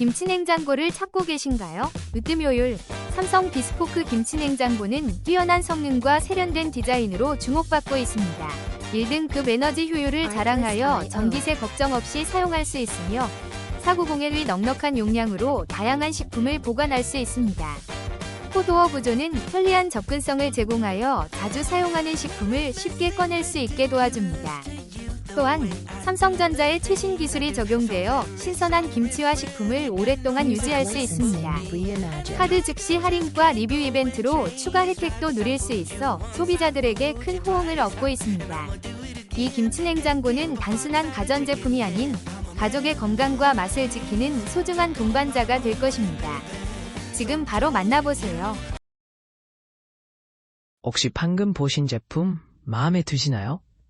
김치냉장고를 찾고 계신가요? 으뜸 효율 삼성 비스포크 김치냉장고는 뛰어난 성능과 세련된 디자인으로 주목받고 있습니다. 1등급 에너지 효율을 자랑하여 전기세 걱정 없이 사용할 수 있으며 사구 공해의 넉넉한 용량으로 다양한 식품을 보관할 수 있습니다. 포도어 구조는 편리한 접근성을 제공하여 자주 사용하는 식품을 쉽게 꺼낼 수 있게 도와줍니다. 또한 삼성전자의 최신 기술이 적용되어 신선한 김치와 식품을 오랫동안 유지할 수 있습니다. 카드 즉시 할인과 리뷰 이벤트로 추가 혜택도 누릴 수 있어 소비자들에게 큰 호응을 얻고 있습니다. 이 김치냉장고는 단순한 가전제품이 아닌 가족의 건강과 맛을 지키는 소중한 동반자가 될 것입니다. 지금 바로 만나보세요. 혹시 방금 보신 제품 마음에 드시나요?